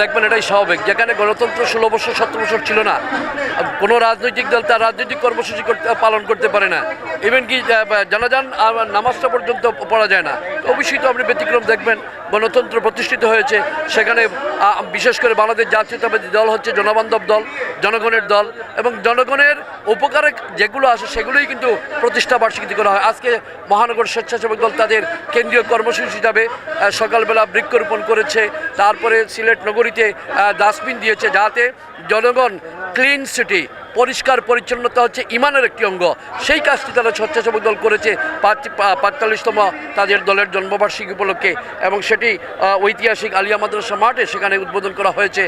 দেখবেন, এটাই স্বাভাবিক। যেখানে গণতন্ত্র ষোলো বছর, সতেরো বছর ছিল না কোনো রাজনৈতিক দল তার রাজনৈতিক কর্মসূচি পালন করতে পারে না। ইভেন কি জানাজান নামাজটা পর্যন্ত পড়া যায় না। অবশ্যই তো আপনি ব্যতিক্রম দেখবেন, গণতন্ত্র প্রতিষ্ঠিত হয়েছে। সেখানে বিশেষ করে বাংলাদেশ জাতীয়তাবাদী দল হচ্ছে জনবান্ধব দল। জনগণের দল এবং জনগণের উপকারে যেগুলো আসে সেগুলোই কিন্তু প্রতিষ্ঠা বার্ষিকী করা হয়। আজকে মহানগর স্বেচ্ছাসেবক দল তাদের কেন্দ্রীয় কর্মসূচি হিসাবে সকালবেলা বৃক্ষরোপণ করেছে, তারপরে সিলেট নগরীতে ডাস্টবিন দিয়েছে, যাতে জনগণ ক্লিন সিটি পরিষ্কার পরিচ্ছন্নতা হচ্ছে ইমানের একটি অঙ্গ। সেই কাজটি তারা স্বেচ্ছাসেবক দল করেছে পাঁচচল্লিশতম তাদের দলের জন্মবার্ষিকী উপলক্ষে এবং সেটি ঐতিহাসিক আলিয়া মাদ্রাসা মাঠে সেখানে উদ্বোধন করা হয়েছে।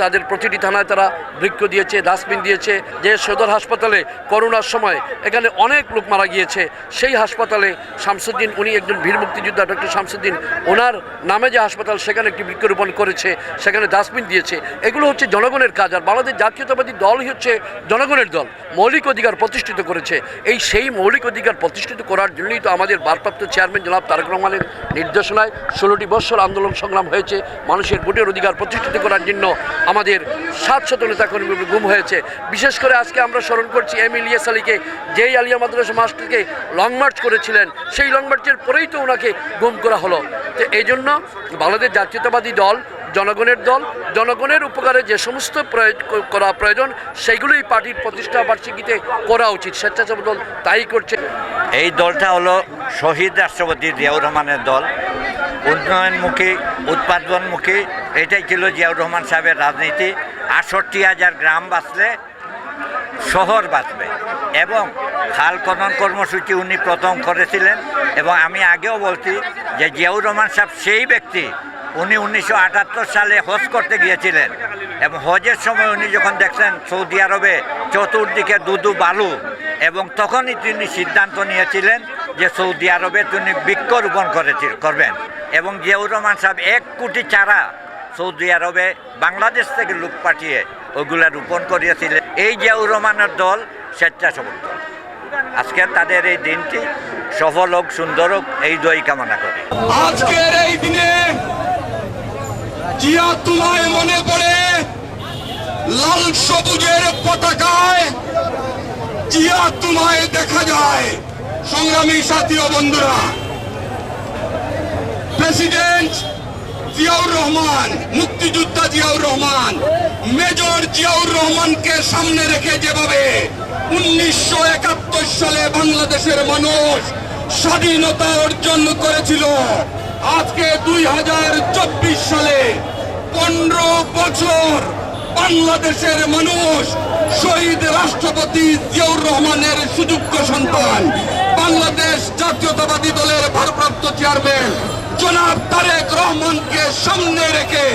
তাদের প্রতিটি থানায় তারা বৃক্ষ দিয়েছে, ডাস্টবিন দিয়েছে। যে সদর হাসপাতালে করোনার সময় এখানে অনেক লোক মারা গিয়েছে, সেই হাসপাতালে শামসুদ্দিন, উনি একজন বীর মুক্তিযোদ্ধা, ডক্টর শামসুদ্দিন, ওনার নামে যে হাসপাতাল, সেখানে একটি বৃক্ষরোপণ করেছে, সেখানে ডাস্টবিন দিয়েছে। এগুলো হচ্ছে জনগণের কাজ। আর বাংলাদেশ জাতীয়তাবাদী দলই হচ্ছে জনগণের দল মৌলিক অধিকার প্রতিষ্ঠিত করেছে। এই সেই মৌলিক অধিকার প্রতিষ্ঠিত করার জন্যই তো আমাদের ভারপ্রাপ্ত চেয়ারম্যান জনাব তারেক রহমানের নির্দেশনায় ষোলোটি বৎসর আন্দোলন সংগ্রাম হয়েছে। মানুষের ভোটের অধিকার প্রতিষ্ঠিত করার জন্য আমাদের সাতশত নেতাকর্মী গুম হয়েছে। বিশেষ করে আজকে আমরা স্মরণ করছি এম ইলিয়াস আলীকে, যেই আলিয়া মাদ্রাসা মাস্টারকে লং মার্চ করেছিলেন, সেই লং মার্চের পরেই তো ওনাকে গুম করা হলো। তো এই জন্য বাংলাদেশ জাতীয়তাবাদী দল জনগণের দল, জনগণের উপকারে যে সমস্ত করা প্রয়োজন, সেগুলোই পার্টির প্রতিষ্ঠা বার্ষিকীতে করা উচিত। স্বেচ্ছাসেবক দল তাই করছে। এই দলটা হলো শহীদ রাষ্ট্রপতি জিয়াউর রহমানের দল। উন্নয়নমুখী, উৎপাদনমুখী, এটাই ছিল জিয়াউর রহমান সাহেবের রাজনীতি। আটষট্টি হাজার গ্রাম বাঁচলে শহর বাঁচবে এবং খাল খনন কর্মসূচি উনি প্রথম করেছিলেন এবং আমি আগেও বলছি যে জিয়াউর রহমান সাহেব সেই ব্যক্তি উনি উনিশশো আটাত্তর সালে হজ করতে গিয়েছিলেন এবং হজের সময় উনি যখন দেখছেন সৌদি আরবে চতুর্দিকে দুদু বালু, এবং তখনই তিনি সিদ্ধান্ত নিয়েছিলেন যে সৌদি আরবে তিনি বৃক্ষরোপণ করেছি, করবেন। এবং জিয়াউর রহমান সাহেব এক কোটি চারা সৌদি আরবে বাংলাদেশ থেকে লোক পাঠিয়ে ওগুলা রোপণ করিয়েছিলেন। এই জিয়াউর রহমানের দল স্বেচ্ছাসেবক দল। আজকে তাদের এই দিনটি সফল হোক, সুন্দর হোক, এই দই কামনা করি। আজকের এই দিনে জিয়া তোমায় মনে পড়ে, লাল সবুজের পতাকায় জিয়া তোমায় দেখা যায়। সংগ্রামী সাথী ও বন্ধুরা, প্রেসিডেন্ট জিয়াউর রহমান, মুক্তিযোদ্ধা জিয়াউর রহমান, মেজর জিয়াউর রহমানকে সামনে রেখে যেভাবে উনিশশো একাত্তর সালে বাংলাদেশের মানুষ স্বাধীনতা অর্জন করেছিল আজকে দুই হাজার চব্বিশ সালে পনেরো বছর বাংলাদেশের মানুষ শহীদ রাষ্ট্রপতি জিয়াউর রহমানের সুযোগ্য সন্তান। বাংলাদেশ জাতীয়তাবাদী দলের ভারপ্রাপ্ত চেয়ারম্যান জনাব তারেক রহমানকে সামনে রেখে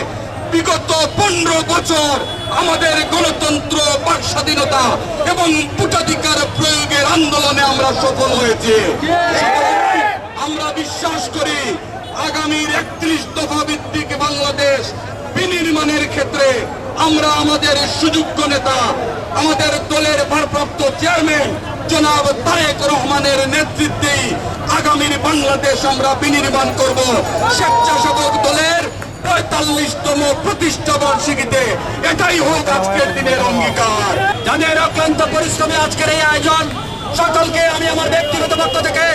বিগত পনেরো বছর আমাদের গণতন্ত্র বাক স্বাধীনতা এবং ভোটাধিকার প্রয়োগের আন্দোলনে আমরা সফল হয়েছি। আমরা বিশ্বাস করি আগামীর একত্রিশ দফা ভিত্তিক বাংলাদেশ বিনির্মাণের ক্ষেত্রে আমরা আমাদের সুযোগ্য নেতা, আমাদের দলের ভারপ্রাপ্ত চেয়ারম্যান জনাব তারেক রহমানের নেতৃত্বেই আগামীর বাংলাদেশ আমরা বিনির্মাণ করব। স্বেচ্ছাসেবক দলের পঁয়তাল্লিশতম প্রতিষ্ঠা বার্ষিকীতে এটাই হোক আজকের দিনের অঙ্গীকার। যাদের অক্লান্ত পরিশ্রমে আজকের এই আয়োজন। সকলকে আমি আমার ব্যক্তিগত পক্ষ থেকে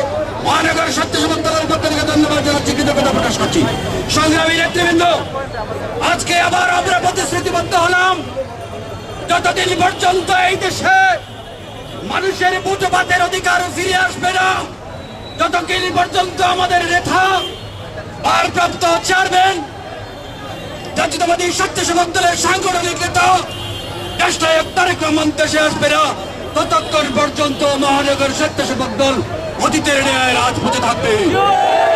মহানগর সত্য দলের পক্ষ থেকে ধন্যবাদ জানাচ্ছি, কৃতজ্ঞতা প্রকাশ করছি। সংগ্রামী নেতৃবৃন্দ, আজকে আবার আমরা প্রতিশ্রুতিবদ্ধ হলাম। যতদিন পর্যন্ত এই দেশে মানুষের বুটপাতের অধিকার ফিরে আসবে না যতদিন পর্যন্ত আমাদের নেতা ভারপ্রাপ্ত চেয়ারম্যান জাতীয়তাবাদী স্বেচ্ছাসেবক দলের সাংগঠনিক নেতা। দেশনায়ক তারেক রহমান দেশে আসবে না। ততক্ষণ পর্যন্ত মহানগর স্বেচ্ছাসেবক দল অতীতের ন্যায় রাজপথে থাকবে।